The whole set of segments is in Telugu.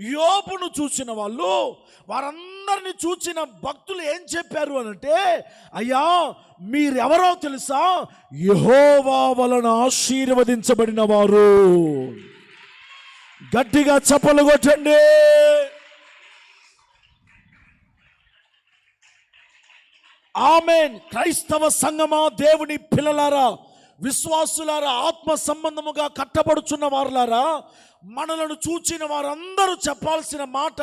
యోపును చూసిన వాళ్ళు వారందరిని చూసిన భక్తులు ఏం చెప్పారు అనంటే అయ్యా మీరెవరో తెలుసా? యహోవా వలన ఆశీర్వదించబడిన వారు. గట్టిగా చప్పలు కొట్టండి. ఆమెన్. క్రైస్తవ సంగమా దేవుని పిల్లలారా విశ్వాసులారా ఆత్మ సంబంధముగా కట్టబడుచున్న వారులారా మనలను చూచిన వారందరూ చెప్పాల్సిన మాట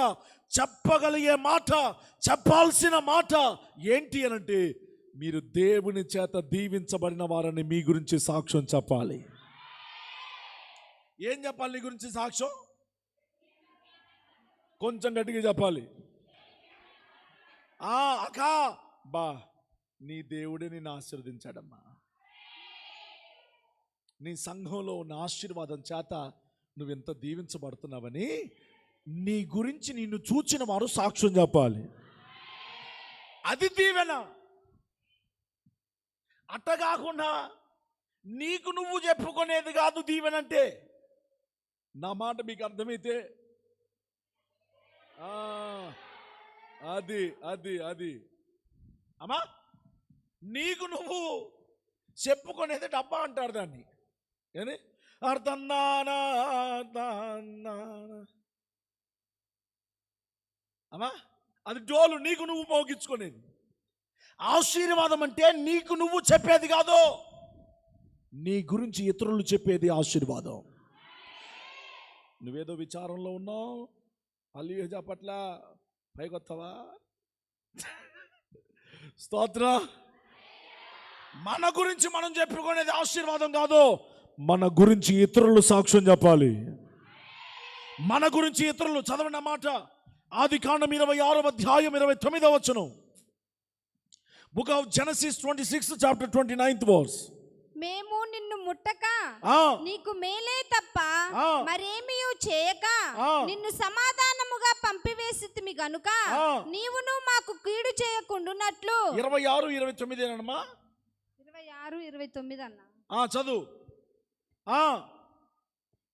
చెప్పగలిగే మాట చెప్పాల్సిన మాట ఏంటి అనంటే మీరు దేవుని చేత దీవించబడిన వారని మీ గురించి సాక్ష్యం చెప్పాలి. ఏం చెప్పాలి నీ గురించి సాక్ష్యం? కొంచెం గట్టిగా చెప్పాలి. ఆ అకా బా నీ దేవుడే నిన్ను ఆశీర్వదించాడమ్మా. నీ సంఘంలో ఉన్న ఆశీర్వాదం చేత నువ్వు ఎంత దీవించబడుతున్నావని నీ గురించి నిన్ను చూచిన వారు సాక్ష్యం చెప్పాలి. అది దీవెన. అట్ట కాకుండా నీకు నువ్వు చెప్పుకునేది కాదు దీవెనంటే. నా మాట మీకు అర్థమైతే? ఆ, అది అది అది. అమ్మా నీకు నువ్వు చెప్పుకునేది డబ్బా అంటారు దాన్ని. ఏది? అమ్మా అది డోలు నీకు నువ్వు మోగించుకునేది. ఆశీర్వాదం అంటే నీకు నువ్వు చెప్పేది కాదు. నీ గురించి ఇతరులు చెప్పేది ఆశీర్వాదం. నువ్వేదో విచారంలో ఉన్నావు? అల్లియజా పట్ల పైకొత్తవా? స్తోత్ర. మన గురించి మనం చెప్పుకునేది ఆశీర్వాదం కాదు. మన గురించి ఇతరులు సాక్ష్యం చెప్పాలి. మన గురించి ఇతరులు చదవన్న మాట. ఆది కాండం ఇరవై ఆరో అధ్యాయం ఇరవై తొమ్మిదవ వచ్చును book of Genesis twenty six chapter twenty ninth verse మేము నిన్ను ముట్టక నీకు మేలే తప్ప. మరేమీ చేయక. నిన్ను సమాధానముగా పంపివేసితిమి గనుక. నీవును మాకు కీడు చేయకుండునట్లు. ఇరవై ఆరు ఇరవై తొమ్మిదేనమ్మా? ఇరవై ఆరు ఇరవై తొమ్మిది అన్న. చదువు.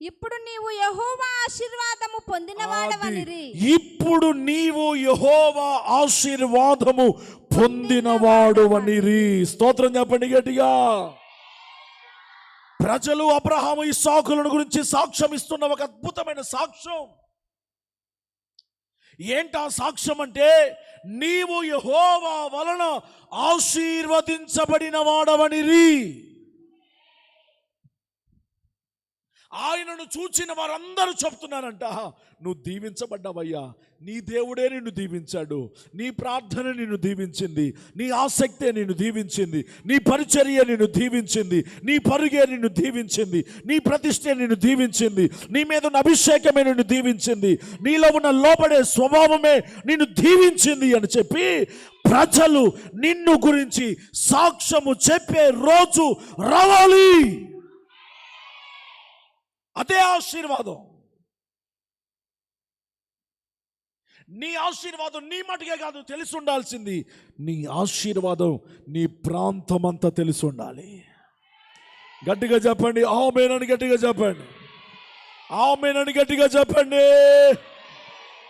ఇప్పుడు నీవు యహోవా ఆశీర్వాదము పొందినవాడవనిరి. ఇప్పుడు నీవు యహోవా ఆశీర్వాదము పొందినవాడు అనిరి స్తోత్రం చెప్పండి గట్టిగా. ప్రజలు అబ్రహాము ఈ సాకులను గురించి సాక్ష్యం ఇస్తున్న ఒక అద్భుతమైన సాక్ష్యం. ఏంటా సాక్ష్యం అంటే నీవు యహోవా వలన ఆశీర్వదించబడిన వాడవనిరి ఆయనను చూచిన వారందరూ చెప్తున్నారంట నువ్వు దీవించబడ్డావయ్యా. నీ దేవుడే నిన్ను దీవించాడు. నీ ప్రార్థన నిన్ను దీవించింది. నీ ఆసక్తే నిన్ను దీవించింది. నీ పరిచర్య నిన్ను దీవించింది. నీ పరుగే నిన్ను దీవించింది. నీ ప్రతిష్టే నిన్ను దీవించింది. నీ మీద ఉన్న అభిషేకమే నిన్ను దీవించింది. నీలో ఉన్న లోపడే స్వభావమే నిన్ను దీవించింది అని చెప్పి ప్రజలు నిన్ను గురించి సాక్ష్యము చెప్పే రోజు రావాలి. అదే ఆశీర్వాదం. నీ ఆశీర్వాదం నీ మటుకే కాదు తెలిసి ఉండాల్సింది. నీ ఆశీర్వాదం నీ ప్రాంతం అంతా తెలిసి ఉండాలి. గట్టిగా చెప్పండి ఆమెనని గట్టిగా చెప్పండి. ఆమెనని గట్టిగా చెప్పండి.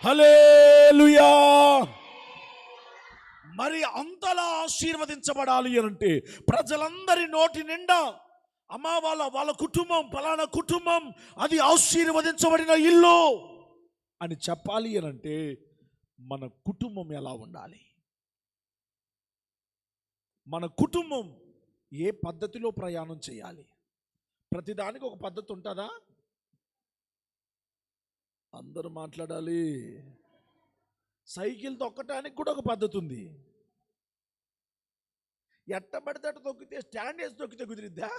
హలేలుయా మరి అంతలా ఆశీర్వదించబడాలి అని అంటే ప్రజలందరి నోటి నిండా అమ్మ వాళ్ళ వాళ్ళ కుటుంబం ఫలానా కుటుంబం అది ఆశీర్వదించబడిన ఇల్లు అని చెప్పాలి అని అంటే మన కుటుంబం ఎలా ఉండాలి? మన కుటుంబం ఏ పద్ధతిలో ప్రయాణం చేయాలి? ప్రతిదానికి ఒక పద్ధతి ఉంటుందా? అందరూ మాట్లాడాలి. సైకిల్ తొక్కటానికి కూడా ఒక పద్ధతి ఉంది. ఎట్ట పడితే అట్ట తొక్కితే స్టాండ్ వేసి తొక్కితే కుదిరిద్దా?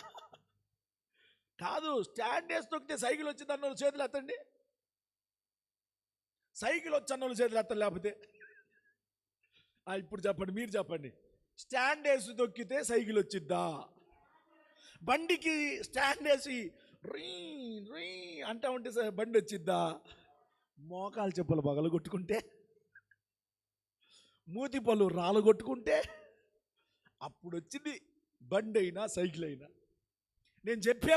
కాదు స్టాండ్ వేసి తొక్కితే సైకిల్ వచ్చింది అన్నోళ్ళు చేతులు ఎత్తండి. సైకిల్ వచ్చి అన్నోళ్ళు చేతులు ఎత్తండి లేకపోతే? ఇప్పుడు చెప్పండి మీరు చెప్పండి. స్టాండ్ వేసి తొక్కితే సైకిల్ వచ్చిద్దా? బండికి స్టాండ్ వేసి రీ రీ అంటా ఉంటే స- బండి వచ్చిద్దా? మోకాలు చెప్పులు పగలు కొట్టుకుంటే మూతి పళ్ళు రాళ్ళు కొట్టుకుంటే అప్పుడు వచ్చింది బండి అయినా సైకిల్ అయినా. నేను చెప్పే